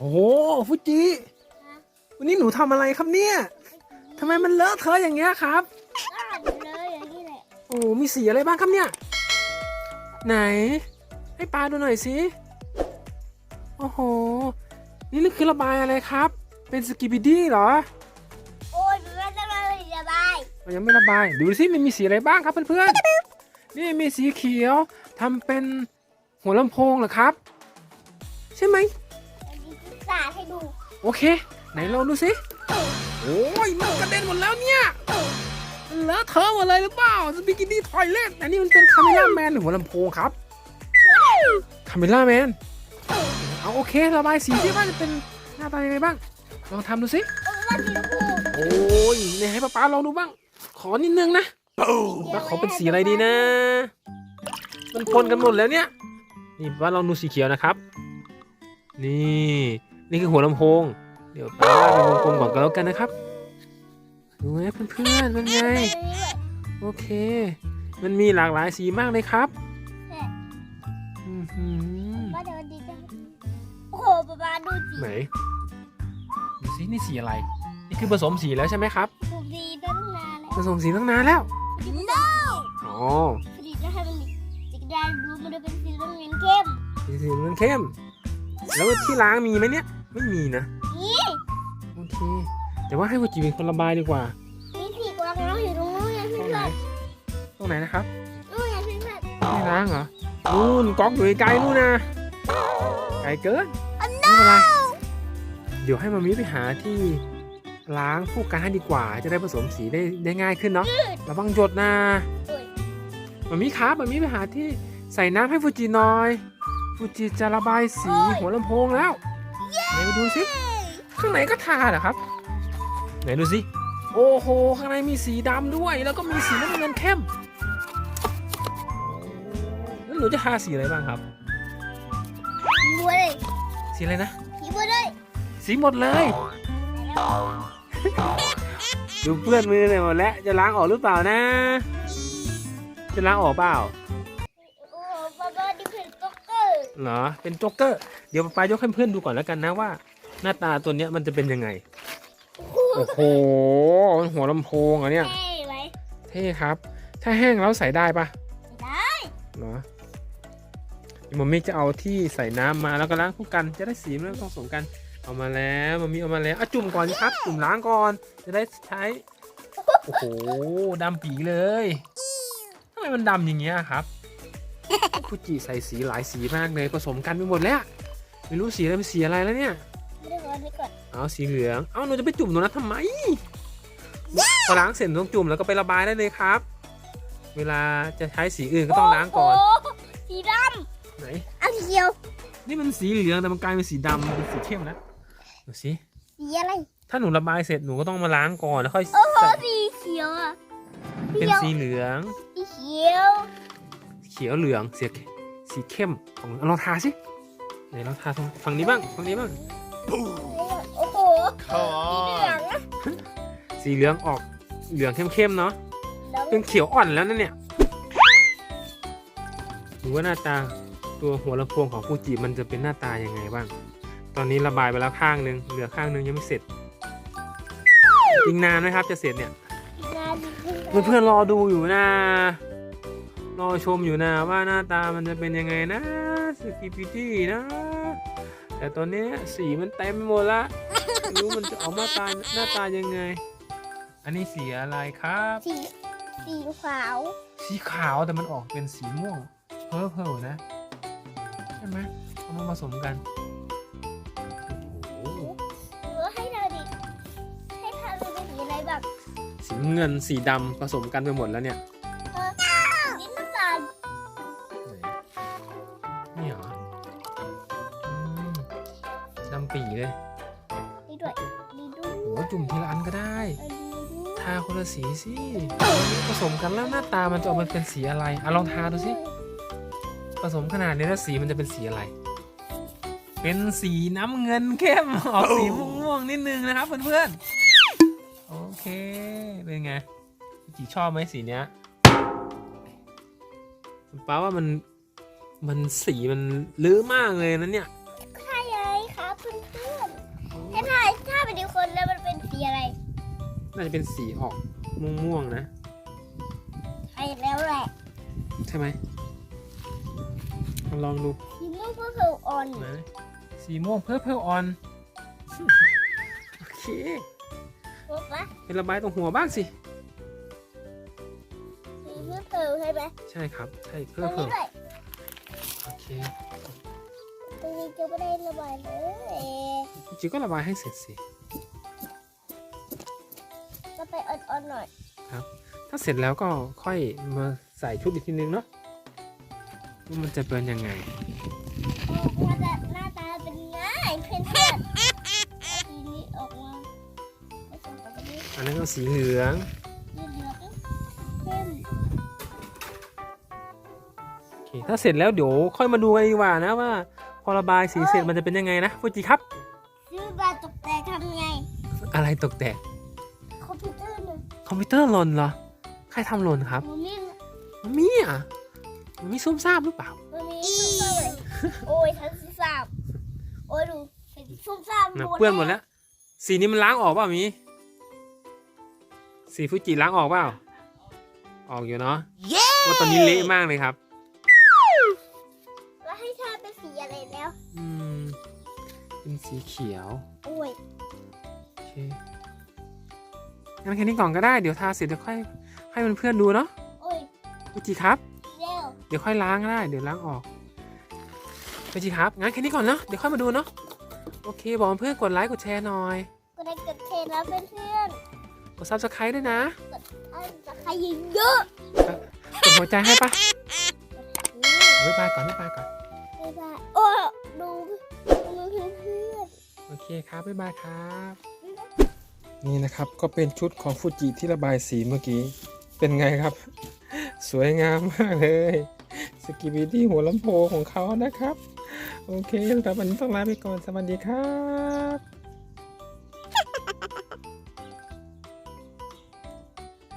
โอ้โหฟูจิวันนี้หนูทำอะไรครับเนี่ยทำไมมันเลอะเทอะอย่างเงี้ยครับอ่านเลยอย่างนี้แหละโอ้มีสีอะไรบ้างครับเนี่ย ไหน ให้ปลาดูหน่อยสิโอ้โห นี่คือระบายอะไรครับ เป็นสกิบิดี้เหรอโอ้ยไม่ต้องเลยระบายมันยังไม่ระบายดูสิมันมีสีอะไรบ้างครับเพื่อนๆนี่มีสีเขียวทำเป็นหัวลำโพงเหรอครับ ใช่ไหมอันาให้ดู โอเค ไหนลองดูสิ โอ้ยมันกระเด็นหมดแล้วเนี่ยมันเลอะเทอะหมดเลยหรือเปล่าสปิกินี่ทอยเล็ตอันนี้มันเป็นคาเมล่าแมนหัวลำโพงครับคาเมล่าแมนเอาโอเคระบายสีที่ว่าจะเป็นหน้าตายังไงบ้าง ลองทำดูสิโอ้ยเนี่ยให้ป๊าป๊าลองดูบ้าง ขอนิดนึงนะป๊าขอเป็นสีอะไรดีนะ มันปนกันหมดแล้วเนี่ย นี่ป๊าลองดูสีเขียวนะครับ นี่ นี่คือหัวลำโพง เดี๋ยวป๊าวาดเป็นวงกลมก่อนก็แล้วกันนะครับดูไหมเพื่อนๆมันไง โอเค มันมีหลากหลายสีมากเลยครับอื้อหือว่าเดี๋ยวดีจังโอ้โหป๊าป๊าดูสีไหนดูสินี่สีอะไร นี่คือผสมสีแล้วใช่ไหมครับ ดูดีตั้งนานแล้วผสมสีตั้งนานแล้ว no อ๋อผลิตจะให้มันสีกระดานดูมันจะเป็นสีน้ำเงินเข้มสีสีมันเข้ม แล้วที่ล้างมีไหมเนี่ย ไม่มีนะนี่โอเค แต่ว่าให้วจิเป็นคนระบายดีกว่ามีสีกวางน้องอยู่ตรงนู้นไงตรเพื่งไหนอนตรงไหนนะครับๆนู้นไงเพื่อนไม่ล้างเหรอนู่นก๊อกอยู่ไกลๆนู่นนะไกลเกินไม่เป็นไรเดี๋ยวให้มามีไปหาที่ล้างผู้กันให้ดีกว่า จะได้ผสมสีได้ได้ง่ายขึ้นเนาะระวังหยดนะๆโอ้ยมามีครับมามีไปหาที่ใส่น้ำให้ฟูจิหน่อยฟูจิจะระบายสีหัวลำโพงแล้ว ไหนมาดูสิข้างในก็ทาเหรอครับ ไหนดูสิโอ้โห ข้างในมีสีดำด้วย แล้วก็มีสีน้ำเงินเข้มแล้วหนูจะทาสีอะไรบ้างครับ สีบัวเลยสีอะไรนะ สีบัวเลยสีหมดเลย ดูเปื้อนมือเลยหมดแล้ว จะล้างออกหรือเปล่านะ จะล้างออกเปล่า เหรอเป็นโจ๊กเกอร์เดี๋ยวป้ายกให้เพื่อนดูก่อนแล้วกันนะว่า หน้าตาตัวเนี้ยมันจะเป็นยังไง โอ้โหมันหัวลำโพงเหรอะเนี่ยเท่ไหมเท่ครับ ถ้าแห้งแล้วใส่ได้ปะได้เหรอมัมมี่จะเอาที่ใส่น้ำมาแล้วก็ล้างคู่กันจะได้สีมันผสมกันเอามาแล้วมัมมี่เอามาแล้วอะจุ่มก่อนสิครับ จุ่มล้างก่อน จะได้ใช้โอ้โหดำปีเลยทำไมมันดำอย่างเงี้ยครับ ฟูจิใส่สีหลายสีมากเลยผสมกันไปหมดแล้ว ไม่รู้สีอะไรเป็นสีอะไรแล้วเนี่ยไม่ได้ก่อนไม่ก่อนเอาสีเหลือง เอาหนูจะไปจุ่มตรงนั้นทำไมพอล้างเสร็จต้องจุ่มแล้วก็ไประบายได้เลยครับ เวลาจะใช้สีอื่นก็ต้องล้างก่อนโโหสีดไหนำเอาสีเขียวนี่มันสีเหลืองแต่มันกลายเป็นสีดำมันเป็นสีเข้มแล้วดูสิ สีอะไรถ้าหนูระบายเสร็จหนูก็ต้องมาล้างก่อนแล้วค่อยโอ้โหใส่สีเขียวอะเป็นสีเหลือง สีเขียวเขียวเหลืองสีสีเข้มของลองทาสิไหนลองทาตรงฝั่งนี้บ้างฝั่งนี้บ้างโอ้โหสีเหลืองอะสีเหลืองออกเหลืองเข้มๆเนาะแล้วเป็นเขียวอ่อนแล้วนะเนี่ยดูว่าหน้าตาตัวหัวลำโพงของฟูจิมันจะเป็นหน้าตายังไงบ้าง ตอนนี้ระบายไปแล้วข้างหนึงเหลือข้างหนึงยังไม่เสร็จอีกนานไหมครับจะเสร็จเนี่ยงานดีเพื่อนๆรอดูอยู่นะ รอชมอยู่นะว่าหน้าตามันจะเป็นยังไงนะสกิปปิตี้นะ แต่ตอนนี้สีมันเต็มไปหมดละไม่รู้มันจะออกมาตาหน้าตายังไง อันนี้สีอะไรครับ สีสีขาว สีขาวแต่มันออกเป็นสีม่วงเพอร์เพลนะใช่ไหมเอามาผสมกันโอ้โหหรือว่าให้เราดิให้ทำเป็นสีอะไรแบบสีเงินสีดำผสมกันไปหมดแล้วเนี่ย ปีเลยนี่ด้วยนี่ด้วยโอ้จุ่มทีละอันก็ได้อันนี้ด้วยทาคนละสีสิผสมกันแล้วหน้าตามันจะออกมาเป็นสีอะไรอะลองทาดูสิ ผสมขนาดนี้แล้วสีมันจะเป็นสีอะไร เป็นสีน้ำเงินเข้มออกสีม่วงๆนิดนึงนะครับเพื่อนๆ โอเค เป็นไงจีชอบไหมสีเนี้ยป้าว่ามันมันสีมันลื้อมากเลยนะเนี่ย น่าจะเป็นสีออกม่วงๆนะใช่แล้วแหละใช่ไหมลองดูสีม่วงเพื่อเพิ่มอ่อนนะสีม่วงเพิ่มเพิ่มออนโอเคถูกปะเป็นระบายตรงหัวบ้างสิสีเพื่อเพิ่มใช่ไหมใช่ครับใช่ตรเพิ่มงเพิ่นี้มด้วยโอเคตรงนี้จะไม่ได้ระบายเลยจิ๋วก็ระบายให้เสร็จสิ ไปอ่อนๆหน่อยถ้าเสร็จแล้วก็ค่อยมาใส่ชุดอีกทีนึงเนาะว่ามันจะเป็นยังไงมันจะหน้าตาเป็นง่ายเพื่อนเพื่อนๆเอาสีนี้ออกมาผสมกับอันนี้อันนั้นก็สีเหลืองสีเหลืองเข้มโอเคถ้าเสร็จแล้วเดี๋ยวค่อยมาดูกันดีกว่านะว่า พอระบายสีเสร็จมันจะเป็นยังไงนะฟูจิครับซื้อบาตกแต่งทำไง อะไรตกแต่ง คอมพิวเตอร์หล่นเหรอ ใครทำหล่นครับมันมีมันมีอะมันมีซุ่มซ่ามหรือเปล่ามันมีซุ่มซ่ามเลยโอ้ยทั้งซุ่มซ่ามโอ้ยดูเป็นซุ่มซ่ามนะเปื้อนหมดแล้ว สีนี้มันล้างออกเปล่ามีสีฟูจิล้างออกเปล่า ออกอยู่เนาะว่าตอนนี้เละมากเลยครับแล้วให้ทาเป็นสีอะไรแล้ว อืม เป็นสีเขียว โอ้ยโอเค งั้นแค่นี้ก่อนก็ได้เดี๋ยวทาเสร็จเดี๋ยวค่อยให้เพื่อนๆดูเนาะโอ้ยฟูจิครับเร็วเดี๋ยวค่อยล้างก็ได้เดี๋ยวล้างออกฟูจิครับงั้นแค่นี้ก่อนเนาะเดี๋ยวค่อยมาดูเนาะโอเคบอกเพื่อนกดไลค์กดแชร์หน่อยก็ได้กดเทแล้วเพื่อนกดซับสไครต์ด้วยนะๆอันจะใครยิงเยอะกดหัวใจให้ปะอืมบ๊ายบายก่อนบ๊ายบายก่อนบ๊ายบายโอ้ยดูดูเพื่อนโอเคครับบ๊ายบายครับ นี่นะครับก็เป็นชุดของฟูจิที่ระบายสีเมื่อกี้ เป็นไงครับ สวยงามมากเลยสกิบิตี้หัวลำโพงของเขานะครับ โอเคสำหรับวันนี้ต้องลาไปก่อนสวัสดีครับ